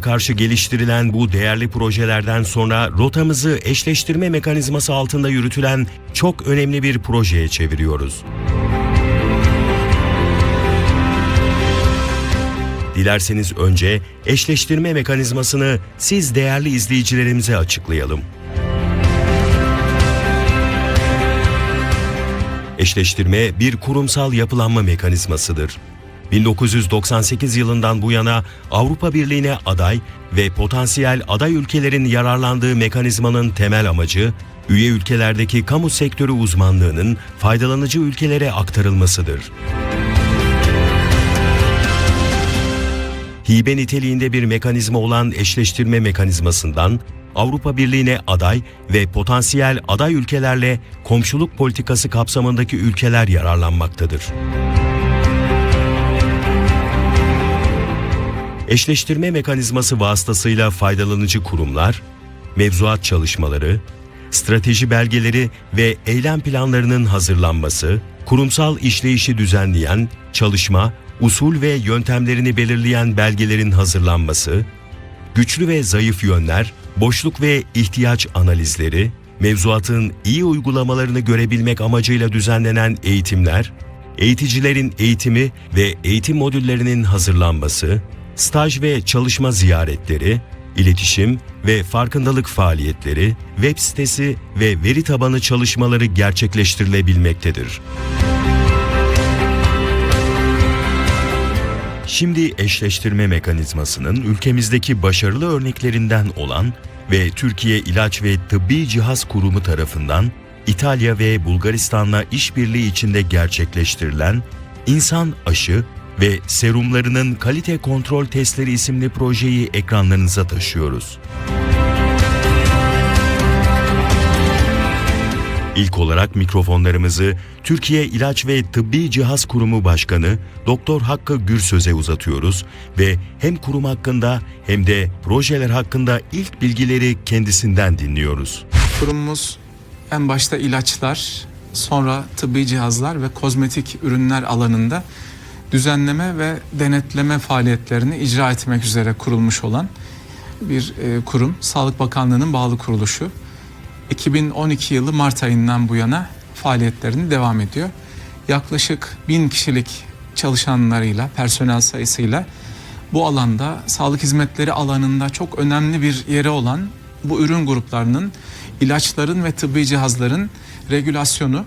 karşı geliştirilen bu değerli projelerden sonra rotamızı eşleştirme mekanizması altında yürütülen çok önemli bir projeye çeviriyoruz. Dilerseniz önce eşleştirme mekanizmasını siz değerli izleyicilerimize açıklayalım. Eşleştirme bir kurumsal yapılanma mekanizmasıdır. 1998 yılından bu yana Avrupa Birliği'ne aday ve potansiyel aday ülkelerin yararlandığı mekanizmanın temel amacı, üye ülkelerdeki kamu sektörü uzmanlığının faydalanıcı ülkelere aktarılmasıdır. hibe niteliğinde bir mekanizma olan eşleştirme mekanizmasından Avrupa Birliği'ne aday ve potansiyel aday ülkelerle komşuluk politikası kapsamındaki ülkeler yararlanmaktadır. Eşleştirme mekanizması vasıtasıyla faydalanıcı kurumlar, mevzuat çalışmaları, strateji belgeleri ve eylem planlarının hazırlanması, kurumsal işleyişi düzenleyen, çalışma, usul ve yöntemlerini belirleyen belgelerin hazırlanması, güçlü ve zayıf yönler, boşluk ve ihtiyaç analizleri, mevzuatın iyi uygulamalarını görebilmek amacıyla düzenlenen eğitimler, eğiticilerin eğitimi ve eğitim modüllerinin hazırlanması, staj ve çalışma ziyaretleri, iletişim ve farkındalık faaliyetleri, web sitesi ve veri tabanı çalışmaları gerçekleştirilebilmektedir. Şimdi eşleştirme mekanizmasının ülkemizdeki başarılı örneklerinden olan ve Türkiye İlaç ve Tıbbi Cihaz Kurumu tarafından İtalya ve Bulgaristan'la işbirliği içinde gerçekleştirilen insan aşı ve serumlarının kalite kontrol testleri isimli projeyi ekranlarınıza taşıyoruz. İlk olarak mikrofonlarımızı Türkiye İlaç ve Tıbbi Cihaz Kurumu Başkanı Doktor Hakkı Gürsöz'e uzatıyoruz ve hem kurum hakkında hem de projeler hakkında ilk bilgileri kendisinden dinliyoruz. Kurumumuz en başta ilaçlar, sonra tıbbi cihazlar ve kozmetik ürünler alanında düzenleme ve denetleme faaliyetlerini icra etmek üzere kurulmuş olan bir e, kurum. Sağlık Bakanlığı'nın bağlı kuruluşu. 2012 yılı Mart ayından bu yana faaliyetlerini devam ediyor. Yaklaşık bin kişilik çalışanlarıyla, personel sayısıyla bu alanda sağlık hizmetleri alanında çok önemli bir yeri olan bu ürün gruplarının ilaçların ve tıbbi cihazların regülasyonu,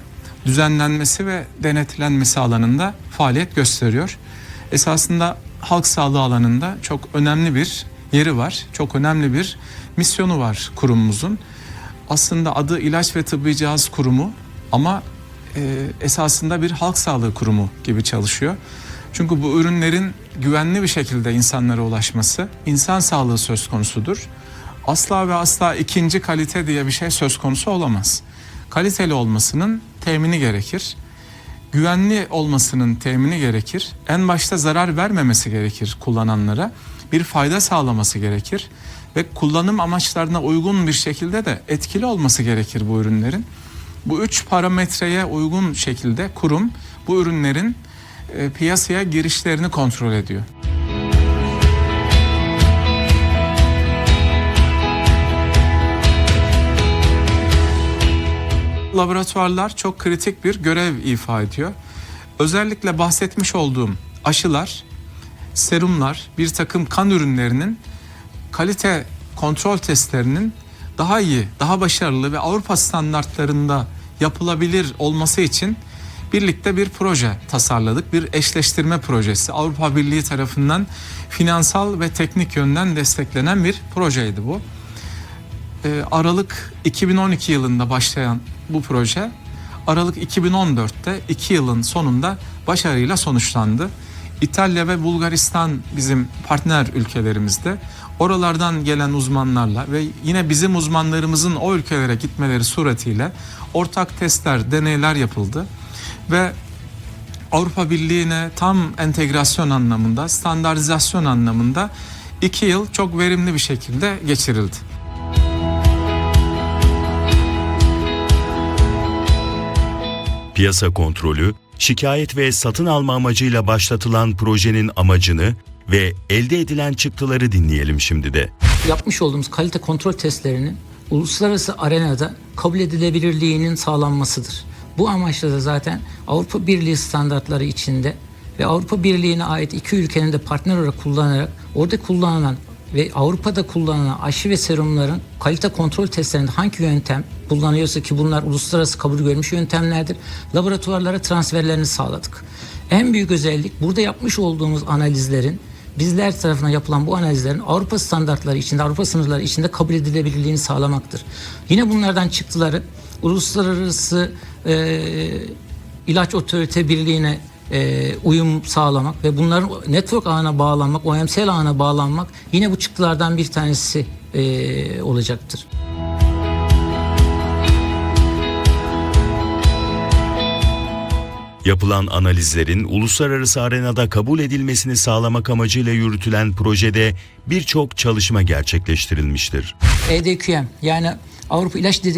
düzenlenmesi ve denetlenmesi alanında faaliyet gösteriyor. Esasında halk sağlığı alanında çok önemli bir yeri var. Çok önemli bir misyonu var kurumumuzun. Aslında adı İlaç ve Tıbbi Cihaz Kurumu ama e, esasında bir halk sağlığı kurumu gibi çalışıyor. Çünkü bu ürünlerin güvenli bir şekilde insanlara ulaşması insan sağlığı söz konusudur. Asla ve asla ikinci kalite diye bir şey söz konusu olamaz. Kaliteli olmasının temini gerekir. Güvenli olmasının temini gerekir. En başta zarar vermemesi gerekir kullananlara. Bir fayda sağlaması gerekir ve kullanım amaçlarına uygun bir şekilde de etkili olması gerekir bu ürünlerin. Bu üç parametreye uygun şekilde kurum bu ürünlerin e, piyasaya girişlerini kontrol ediyor. Laboratuvarlar çok kritik bir görev ifa ediyor. Özellikle bahsetmiş olduğum aşılar, serumlar, bir takım kan ürünlerinin kalite kontrol testlerinin daha iyi, daha başarılı ve Avrupa standartlarında yapılabilir olması için birlikte bir proje tasarladık. Bir eşleştirme projesi. Avrupa Birliği tarafından finansal ve teknik yönden desteklenen bir projeydi bu. Ee, Aralık 2012 yılında başlayan bu proje Aralık 2014'te 2 yılın sonunda başarıyla sonuçlandı. İtalya ve Bulgaristan bizim partner ülkelerimizde. Oralardan gelen uzmanlarla ve yine bizim uzmanlarımızın o ülkelere gitmeleri suretiyle ortak testler, deneyler yapıldı. Ve Avrupa Birliği'ne tam entegrasyon anlamında, standartizasyon anlamında iki yıl çok verimli bir şekilde geçirildi. Piyasa kontrolü, şikayet ve satın alma amacıyla başlatılan projenin amacını ve elde edilen çıktıları dinleyelim şimdi de. yapmış olduğumuz kalite kontrol testlerinin uluslararası arenada kabul edilebilirliğinin sağlanmasıdır. Bu amaçla da zaten Avrupa Birliği standartları içinde ve Avrupa Birliği'ne ait iki ülkenin de partner olarak kullanarak orada kullanılan ve Avrupa'da kullanılan aşı ve serumların kalite kontrol testlerinde hangi yöntem kullanıyorsa ki bunlar uluslararası kabul görmüş yöntemlerdir. Laboratuvarlara transferlerini sağladık. En büyük özellik burada yapmış olduğumuz analizlerin bizler tarafından yapılan bu analizlerin Avrupa standartları içinde, Avrupa sınırları içinde kabul edilebilirliğini sağlamaktır. Yine bunlardan çıktıları uluslararası e, ilaç otorite birliğine e, uyum sağlamak ve bunların network ağına bağlanmak, OMSL ağına bağlanmak yine bu çıktılardan bir tanesi e, olacaktır. Yapılan analizlerin uluslararası arenada kabul edilmesini sağlamak amacıyla yürütülen projede birçok çalışma gerçekleştirilmiştir. EDQM yani Avrupa İlaç e,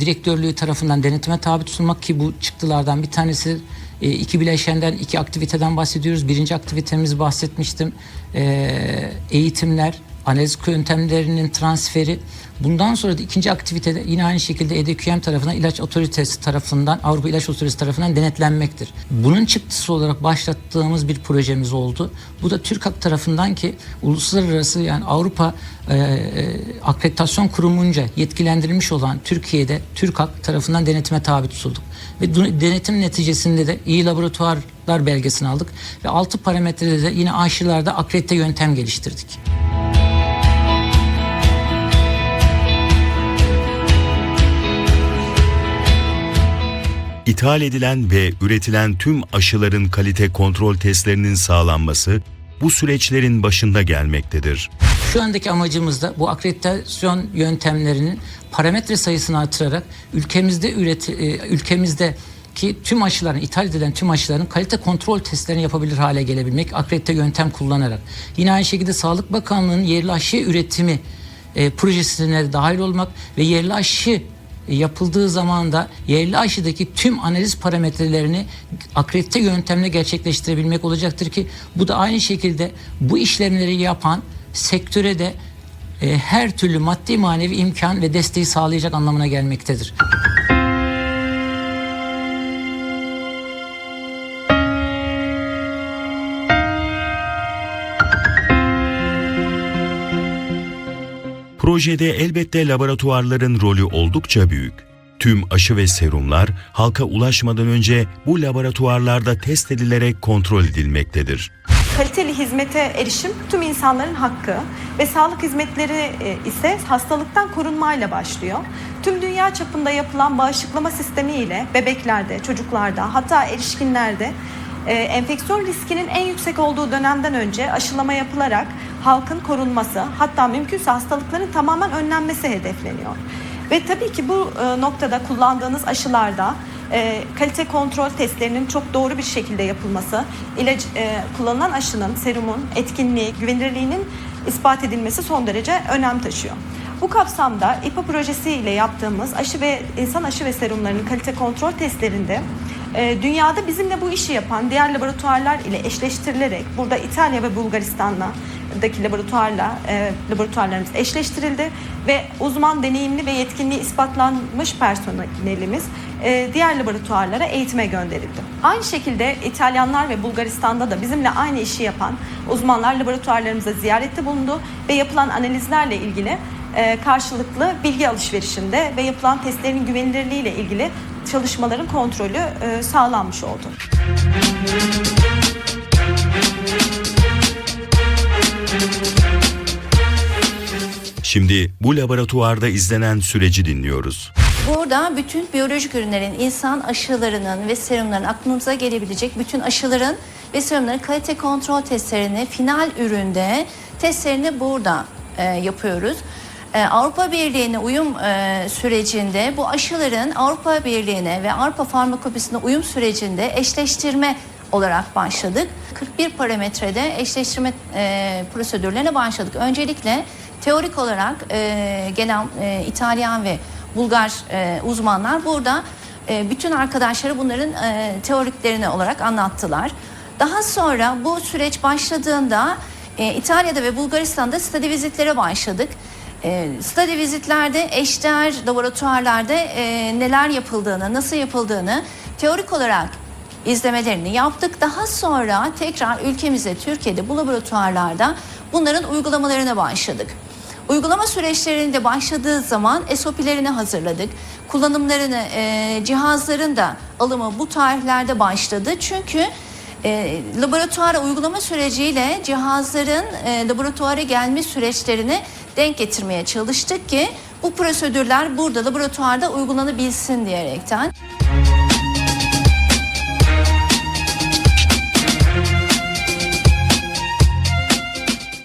Direktörlüğü tarafından denetime tabi tutulmak ki bu çıktılardan bir tanesi e, iki bileşenden iki aktiviteden bahsediyoruz. Birinci aktivitemizi bahsetmiştim. E, eğitimler, analiz yöntemlerinin transferi. Bundan sonra da ikinci aktivitede yine aynı şekilde EDQM tarafından ilaç otoritesi tarafından Avrupa İlaç Otoritesi tarafından denetlenmektir. Bunun çıktısı olarak başlattığımız bir projemiz oldu. Bu da TÜRKAK tarafından ki uluslararası yani Avrupa e, e, akreditasyon kurumunca yetkilendirilmiş olan Türkiye'de TÜRKAK tarafından denetime tabi tutulduk. Ve denetim neticesinde de iyi laboratuvarlar belgesini aldık ve altı parametrede de yine aşılarda akredite yöntem geliştirdik. İthal edilen ve üretilen tüm aşıların kalite kontrol testlerinin sağlanması bu süreçlerin başında gelmektedir. Şu andaki amacımız da bu akreditasyon yöntemlerinin parametre sayısını artırarak ülkemizde üreti, e, ülkemizde ki tüm aşıların, ithal edilen tüm aşıların kalite kontrol testlerini yapabilir hale gelebilmek akredite yöntem kullanarak. Yine aynı şekilde Sağlık Bakanlığı'nın yerli aşı üretimi e, projesine dahil olmak ve yerli aşı yapıldığı zaman da yerli aşıdaki tüm analiz parametrelerini akredite yöntemle gerçekleştirebilmek olacaktır ki bu da aynı şekilde bu işlemleri yapan sektöre de e, her türlü maddi manevi imkan ve desteği sağlayacak anlamına gelmektedir. Projede elbette laboratuvarların rolü oldukça büyük. Tüm aşı ve serumlar halka ulaşmadan önce bu laboratuvarlarda test edilerek kontrol edilmektedir. Kaliteli hizmete erişim tüm insanların hakkı ve sağlık hizmetleri e, ise hastalıktan korunmayla başlıyor. Tüm dünya çapında yapılan bağışıklama sistemi ile bebeklerde, çocuklarda hatta erişkinlerde e, enfeksiyon riskinin en yüksek olduğu dönemden önce aşılama yapılarak halkın korunması hatta mümkünse hastalıkların tamamen önlenmesi hedefleniyor. Ve tabii ki bu e, noktada kullandığınız aşılarda e, kalite kontrol testlerinin çok doğru bir şekilde yapılması, ilaç e, kullanılan aşının, serumun etkinliği, güvenilirliğinin ispat edilmesi son derece önem taşıyor. Bu kapsamda İPA projesi ile yaptığımız aşı ve insan aşı ve serumlarının kalite kontrol testlerinde e, dünyada bizimle bu işi yapan diğer laboratuvarlar ile eşleştirilerek burada İtalya ve Bulgaristan'la daki laboratuvarla e, laboratuvarlarımız eşleştirildi ve uzman deneyimli ve yetkinliği ispatlanmış personelimiz e, diğer laboratuvarlara eğitime gönderildi. Aynı şekilde İtalyanlar ve Bulgaristan'da da bizimle aynı işi yapan uzmanlar laboratuvarlarımıza ziyarette bulundu ve yapılan analizlerle ilgili e, karşılıklı bilgi alışverişinde ve yapılan testlerin güvenilirliği ile ilgili çalışmaların kontrolü e, sağlanmış oldu. Şimdi bu laboratuvarda izlenen süreci dinliyoruz. Burada bütün biyolojik ürünlerin, insan aşılarının ve serumların aklınıza gelebilecek bütün aşıların ve serumların kalite kontrol testlerini final üründe testlerini burada e, yapıyoruz. E, Avrupa Birliği'ne uyum e, sürecinde bu aşıların Avrupa Birliği'ne ve Avrupa Farmakopisi'ne uyum sürecinde eşleştirme olarak başladık. 41 parametrede eşleştirme e, prosedürlerine başladık. Öncelikle teorik olarak e, gelen e, İtalyan ve Bulgar e, uzmanlar burada e, bütün arkadaşları bunların e, teoriklerini olarak anlattılar. Daha sonra bu süreç başladığında e, İtalya'da ve Bulgaristan'da study vizitlere başladık. E, study vizitlerde eşdeğer laboratuvarlarda e, neler yapıldığını, nasıl yapıldığını teorik olarak izlemelerini yaptık. Daha sonra tekrar ülkemizde Türkiye'de bu laboratuvarlarda bunların uygulamalarına başladık. Uygulama süreçlerinde başladığı zaman SOP'lerini hazırladık. Kullanımlarını, e, cihazların da alımı bu tarihlerde başladı. Çünkü e, laboratuvara uygulama süreciyle cihazların e, laboratuvara gelme süreçlerini denk getirmeye çalıştık ki bu prosedürler burada laboratuvarda uygulanabilsin diyerekten.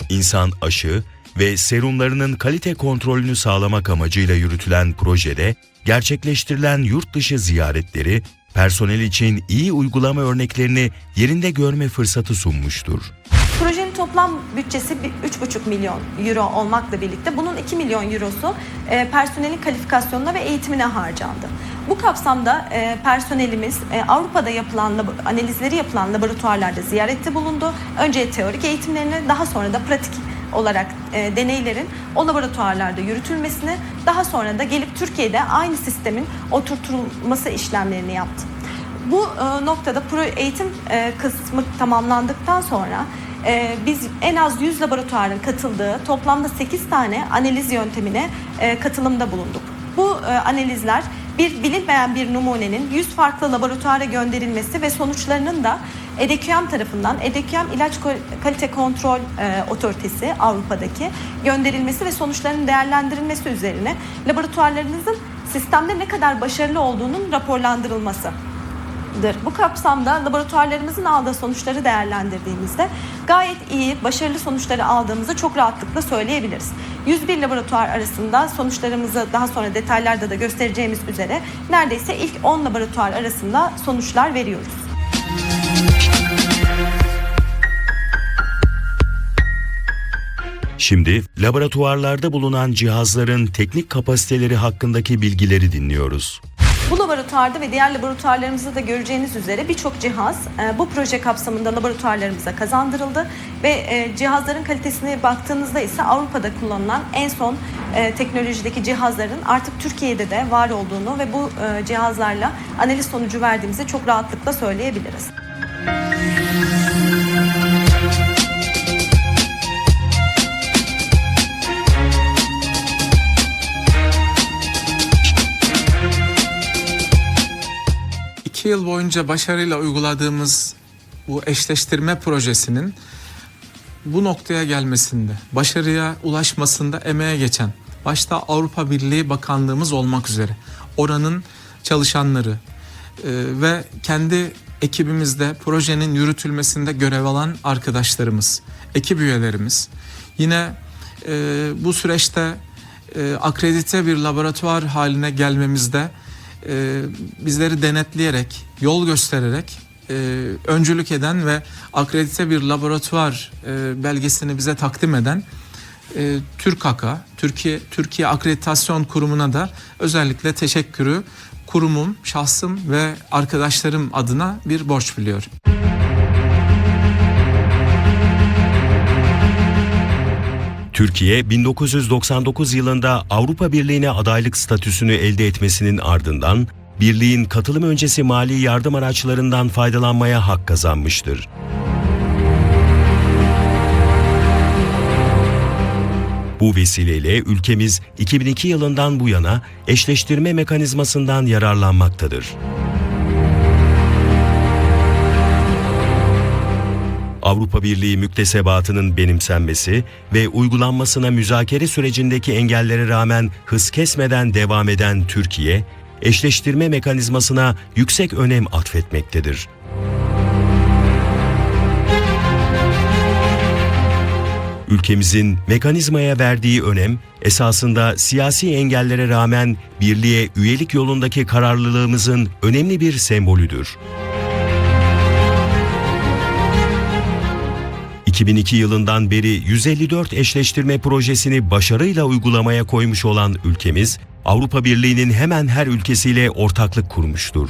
İnsan aşı ve serumlarının kalite kontrolünü sağlamak amacıyla yürütülen projede gerçekleştirilen yurt dışı ziyaretleri personel için iyi uygulama örneklerini yerinde görme fırsatı sunmuştur. Projenin toplam bütçesi bir- 3,5 milyon euro olmakla birlikte bunun 2 milyon eurosu e, personelin kalifikasyonuna ve eğitimine harcandı. Bu kapsamda e, personelimiz e, Avrupa'da yapılan analizleri yapılan laboratuvarlarda ziyarette bulundu. Önce teorik eğitimlerini daha sonra da pratik olarak e, deneylerin o laboratuvarlarda yürütülmesini daha sonra da gelip Türkiye'de aynı sistemin oturtulması işlemlerini yaptı. Bu e, noktada pro eğitim e, kısmı tamamlandıktan sonra e, biz en az 100 laboratuvarın katıldığı toplamda 8 tane analiz yöntemine e, katılımda bulunduk. Bu e, analizler bir bilinmeyen bir numunenin 100 farklı laboratuvara gönderilmesi ve sonuçlarının da EDQM tarafından EDQM İlaç Kalite Kontrol e, Otoritesi Avrupa'daki gönderilmesi ve sonuçlarının değerlendirilmesi üzerine laboratuvarlarınızın sistemde ne kadar başarılı olduğunun raporlandırılması dır. Bu kapsamda laboratuvarlarımızın aldığı sonuçları değerlendirdiğimizde gayet iyi, başarılı sonuçları aldığımızı çok rahatlıkla söyleyebiliriz. 101 laboratuvar arasında sonuçlarımızı daha sonra detaylarda da göstereceğimiz üzere neredeyse ilk 10 laboratuvar arasında sonuçlar veriyoruz. Şimdi laboratuvarlarda bulunan cihazların teknik kapasiteleri hakkındaki bilgileri dinliyoruz. Bu laboratuvarda ve diğer laboratuvarlarımızda da göreceğiniz üzere birçok cihaz e, bu proje kapsamında laboratuvarlarımıza kazandırıldı ve e, cihazların kalitesine baktığınızda ise Avrupa'da kullanılan en son e, teknolojideki cihazların artık Türkiye'de de var olduğunu ve bu cihazlarla analiz sonucu verdiğimizi çok rahatlıkla söyleyebiliriz. Yıl boyunca başarıyla uyguladığımız bu eşleştirme projesinin bu noktaya gelmesinde, başarıya ulaşmasında emeğe geçen, başta Avrupa Birliği Bakanlığımız olmak üzere oranın çalışanları e, ve kendi ekibimizde projenin yürütülmesinde görev alan arkadaşlarımız, ekip üyelerimiz, yine e, bu süreçte e, akredite bir laboratuvar haline gelmemizde e, bizleri denetleyerek, yol göstererek e, öncülük eden ve akredite bir laboratuvar e, belgesini bize takdim eden e, TÜRKAK'a, Türkiye Türkiye Akreditasyon Kurumu'na da özellikle teşekkürü kurumum, şahsım ve arkadaşlarım adına bir borç biliyorum. Türkiye 1999 yılında Avrupa Birliği'ne adaylık statüsünü elde etmesinin ardından birliğin katılım öncesi mali yardım araçlarından faydalanmaya hak kazanmıştır. Bu vesileyle ülkemiz 2002 yılından bu yana eşleştirme mekanizmasından yararlanmaktadır. Avrupa Birliği müktesebatının benimsenmesi ve uygulanmasına müzakere sürecindeki engellere rağmen hız kesmeden devam eden Türkiye, eşleştirme mekanizmasına yüksek önem atfetmektedir. Ülkemizin mekanizmaya verdiği önem esasında siyasi engellere rağmen birliğe üyelik yolundaki kararlılığımızın önemli bir sembolüdür. 2002 yılından beri 154 eşleştirme projesini başarıyla uygulamaya koymuş olan ülkemiz, Avrupa Birliği'nin hemen her ülkesiyle ortaklık kurmuştur.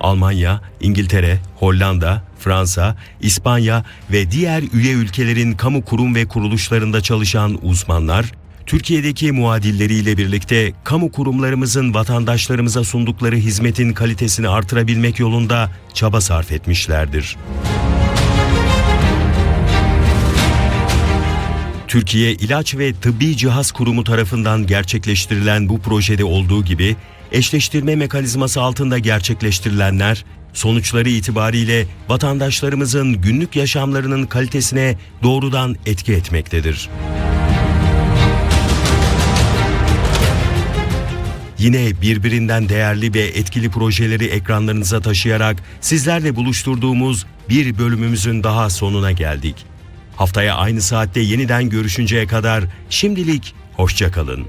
Almanya, İngiltere, Hollanda, Fransa, İspanya ve diğer üye ülkelerin kamu kurum ve kuruluşlarında çalışan uzmanlar, Türkiye'deki muadilleriyle birlikte kamu kurumlarımızın vatandaşlarımıza sundukları hizmetin kalitesini artırabilmek yolunda çaba sarf etmişlerdir. Türkiye İlaç ve Tıbbi Cihaz Kurumu tarafından gerçekleştirilen bu projede olduğu gibi eşleştirme mekanizması altında gerçekleştirilenler sonuçları itibariyle vatandaşlarımızın günlük yaşamlarının kalitesine doğrudan etki etmektedir. Yine birbirinden değerli ve etkili projeleri ekranlarınıza taşıyarak sizlerle buluşturduğumuz bir bölümümüzün daha sonuna geldik. Haftaya aynı saatte yeniden görüşünceye kadar şimdilik hoşçakalın.